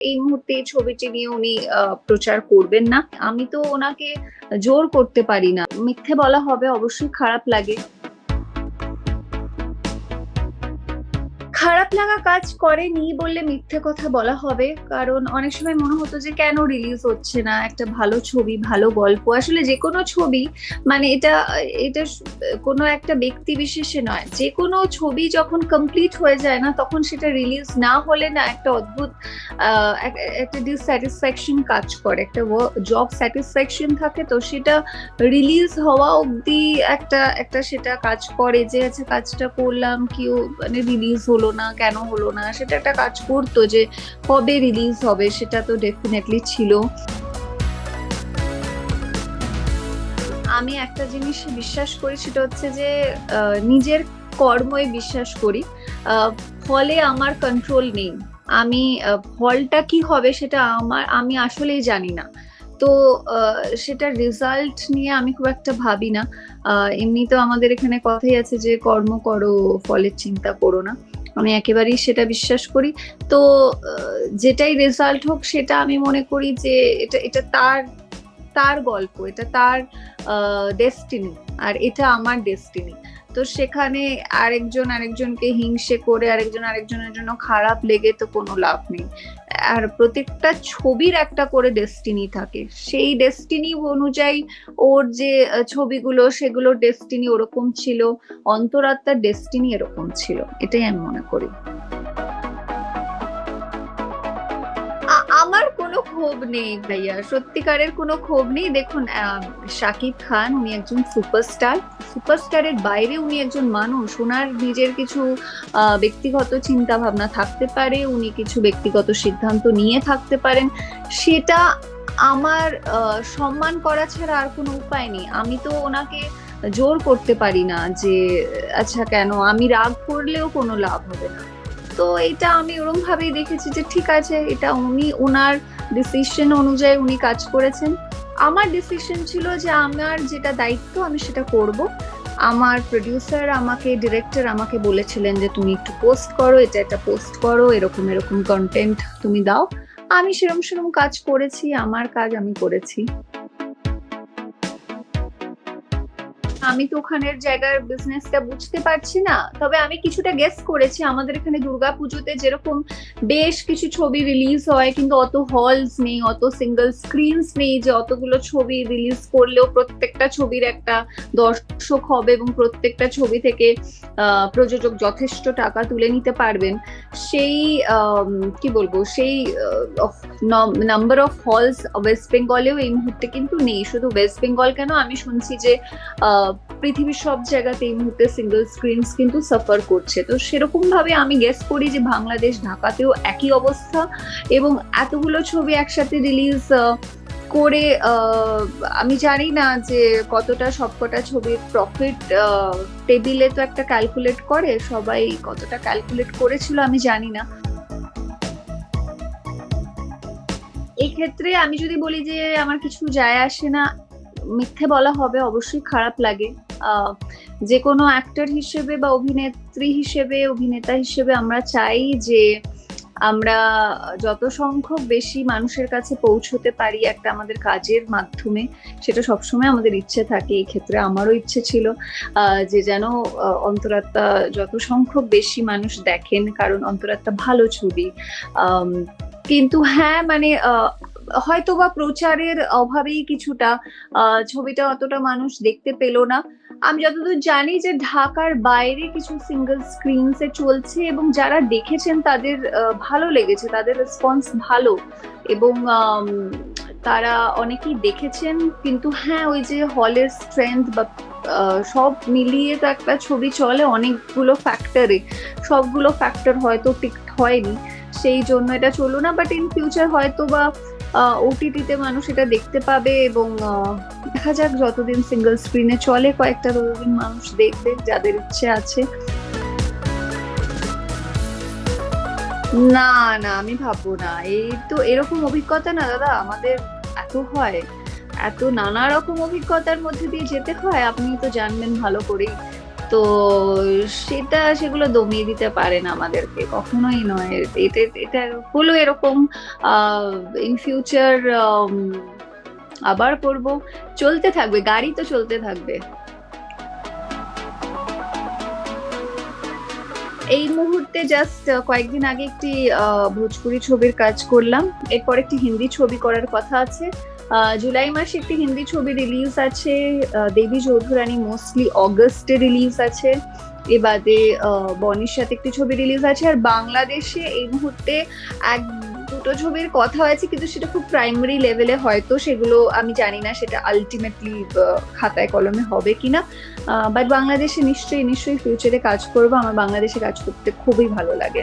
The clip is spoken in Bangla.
এই মুহূর্তে ছবিটি নিয়ে উনি প্রচার করবেন না। আমি তো ওনাকে জোর করতে পারি না। মিথ্যে বলা হবে, অবশ্যই খারাপ লাগে। খারাপ লাগা কাজ করেনি বললে মিথ্যে কথা বলা হবে। কারণ অনেক সময় মনে হতো যে, কেন রিলিজ হচ্ছে না? একটা ভালো ছবি, ভালো গল্প। আসলে যে কোনো ছবি মানে এটা এটা কোনো একটা ব্যক্তি বিশেষে নয়। যে কোনো ছবি যখন কমপ্লিট হয়ে যায় না, তখন সেটা রিলিজ না হলে না একটা অদ্ভুত একটা ডিসস্যাটিসফ্যাকশন কাজ করে। একটা জব স্যাটিসফ্যাকশন থাকে তো সেটা রিলিজ হওয়া অবধি একটা একটা সেটা কাজ করে যে আচ্ছা কাজটা করলাম, কেউ মানে রিলিজ হলো না। কেন হলো না, সেটা একটা কাজ করতো যে কবে রিলিজ হবে সেটা তো ডেফিনেটলি ছিল। আমি একটা জিনিস বিশ্বাস করি, সেটা হচ্ছে যে নিজের কর্মই বিশ্বাস করি। ফলে আমার কন্ট্রোল নেই। আমি ফলটা কি হবে সেটা আমার, আমি আসলেই জানি না। তো সেটার রেজাল্ট নিয়ে আমি খুব একটা ভাবি না। এমনি তো আমাদের এখানে কথাই আছে যে, কর্ম করো, ফলের চিন্তা করো না। আমি একেবারেই সেটা বিশ্বাস করি। তো যেটাই রেজাল্ট হোক, সেটা আমি মনে করি যে এটা এটা তার তার গল্প, এটা তার ডেস্টিনি আর এটা আমার ডেস্টিনি তো সেখানে আরেকজন আরেকজনকে হিংসে করে আরেকজন আরেকজনের জন্য খারাপ লেগে তো কোনো লাভ নেই। আর প্রত্যেকটা ছবির একটা করে ডেস্টিনি থাকে। সেই ডেস্টিনি অনুযায়ী ওর যে ছবিগুলো সেগুলো ডেস্টিনি ওরকম ছিল, অন্তরাত্মার ডেস্টিনি এরকম ছিল। এটাই আমি মনে করি। ক্ষোভ নেই ভাইয়া। সত্যিকারের কোনো ক্ষোভ নেই। দেখুন শাকিব খান উনি একজন সুপারস্টার। সুপারস্টারের বাইরে উনি একজন মানুষ। ওনার নিজের কিছু ব্যক্তিগত চিন্তা ভাবনা থাকতে পারে। উনি কিছু ব্যক্তিগত সিদ্ধান্ত নিয়ে থাকতে পারেন। সেটা আমার সম্মান করা ছাড়া আর কোনো উপায় নেই। আমি তো ওনাকে জোর করতে পারি না যে আচ্ছা কেন? আমি রাগ করলেও কোনো লাভ হবে না। তো এটা আমি ওরম ভাবেই দেখেছি যে, ঠিক আছে, এটা উনি ওনার ডিসিশন অনুযায়ী উনি কাজ করেছেন। আমার ডিসিশন ছিল যে আমার যেটা দায়িত্ব আমি সেটা করব। আমার প্রডিউসার আমাকে ডিরেক্টর আমাকে বলেছিলেন যে তুমি একটু পোস্ট করো, এটা এটা পোস্ট করো, এরকম এরকম কন্টেন্ট তুমি দাও। আমি সেরম সেরম কাজ করেছি, আমার কাজ আমি করেছি। আমি তো ওখানের জায়গার বিজনেসটা বুঝতে পারছি না। তবে আমি কিছুটা গেস করেছি আমাদের এখানে দুর্গাপুজোতে যেরকম বেশ কিছু ছবি রিলিজ হয় কিন্তু অত হলস নেই অত সিঙ্গেল স্ক্রিনস নেই যে অতগুলো ছবি রিলিজ করলেও প্রত্যেকটা ছবির একটা দর্শক হবে এবং প্রত্যেকটা ছবি থেকে প্রযোজক যথেষ্ট টাকা তুলে নিতে পারবেন। সেই কি বলব সেই নাম্বার অফ হলস ওয়েস্ট বেঙ্গলেও এই মুহূর্তে কিন্তু নেই। শুধু ওয়েস্ট বেঙ্গল কেন আমি শুনছি যে আহ, পৃথিবীর সব জায়গাতে এই মুহূর্তে সিঙ্গেল স্ক্রিনস কিন্তু সাফার করছে। তো সেরকম ভাবে আমি গেস করি যে বাংলাদেশ ঢাকাতেও একই অবস্থা এবং এতগুলো ছবি একসাথে রিলিজ করে আমি জানি না যে কতটা সবকটা ছবির প্রফিট টেবিলে তো একটা ক্যালকুলেট করে, সবাই কতটা ক্যালকুলেট করেছিল আমি জানি না। এক্ষেত্রে আমি যদি বলি যে আমার কিছু যায় আসে না মিথ্যে বলা হবে, অবশ্যই খারাপ লাগে। যে কোনো অ্যাক্টর হিসেবে বা অভিনেত্রী হিসেবে, অভিনেতা হিসেবে আমরা চাই যে আমরা যত সংখ্যক বেশি মানুষের কাছে পৌঁছতে পারি একটা আমাদের কাজের মাধ্যমে। সেটা সবসময় আমাদের ইচ্ছে থাকে, এই ক্ষেত্রে আমারও ইচ্ছে ছিল যে যেন অন্তরাত্মা যত সংখ্যক বেশি মানুষ দেখেন, কারণ অন্তরাত্মা ভালো ছবি। কিন্তু হ্যাঁ মানে হয়তো বা প্রচারের অভাবেই কিছুটা ছবিটা অতটা মানুষ দেখতে পেল না। আমি যতদূর জানি যে ঢাকার বাইরে কিছু সিঙ্গেল স্ক্রিনসে চলছে এবং যারা দেখেছেন তাদের ভালো লেগেছে, তাদের রেসপন্স ভালো। এবং তারা অনেকেই দেখেছেন, কিন্তু হ্যাঁ ওই যে হলের স্ট্রেংথ বা সব মিলিয়ে তো একটা ছবি চলে অনেকগুলো ফ্যাক্টরে সবগুলো ফ্যাক্টর হয়তো ঠিক হয়নি, সেই জন্য এটা চলল না। বাট ইন ফিউচার হয়তো বা ওটিটিতে মানুষ এটা দেখতে পাবে এবং দেখা যাক যতদিন সিঙ্গেল স্ক্রিনে চলে, কয়েকটা ততদিন মানুষ দেখবে, যাদের ইচ্ছে আছে। না না, আমি ভাববো না। এই তো এরকম অভিজ্ঞতা না, দাদা, আমাদের এত হয়। এত নানা রকম অভিজ্ঞতার মধ্যে দিয়ে যেতে হয়, আপনি তো জানবেন ভালো করেই। তো সেটা সেগুলো দমিয়ে দিতে পারে না আমাদেরকে, কখনোই নয়। এটা এটা হলো এরকম ইন ফিউচার আবার করব। চলতে থাকবে, গাড়ি তো চলতে থাকবে। এই মুহূর্তে জাস্ট কয়েকদিন আগে একটি ভোজপুরি ছবির কাজ করলাম। এরপর একটি হিন্দি ছবি করার কথা আছে। জুলাই মাসে একটি হিন্দি ছবি রিলিজ আছে দেবী চৌধুরানী মোস্টলি অগস্টে রিলিজ আছে এ বাদে আহ, বনির সাথে একটি ছবি রিলিজ আছে আর বাংলাদেশে এই মুহূর্তে এক দুটো ছবির কথা আছে কিন্তু সেটা খুব প্রাইমারি লেভেলে হয়তো সেগুলো আমি জানি না সেটা আলটিমেটলি খাতায় কলমে হবে কিনা বাট বাংলাদেশে নিশ্চয়ই নিশ্চয়ই ফিউচারে কাজ করব আমার বাংলাদেশে কাজ করতে খুবই ভালো লাগে।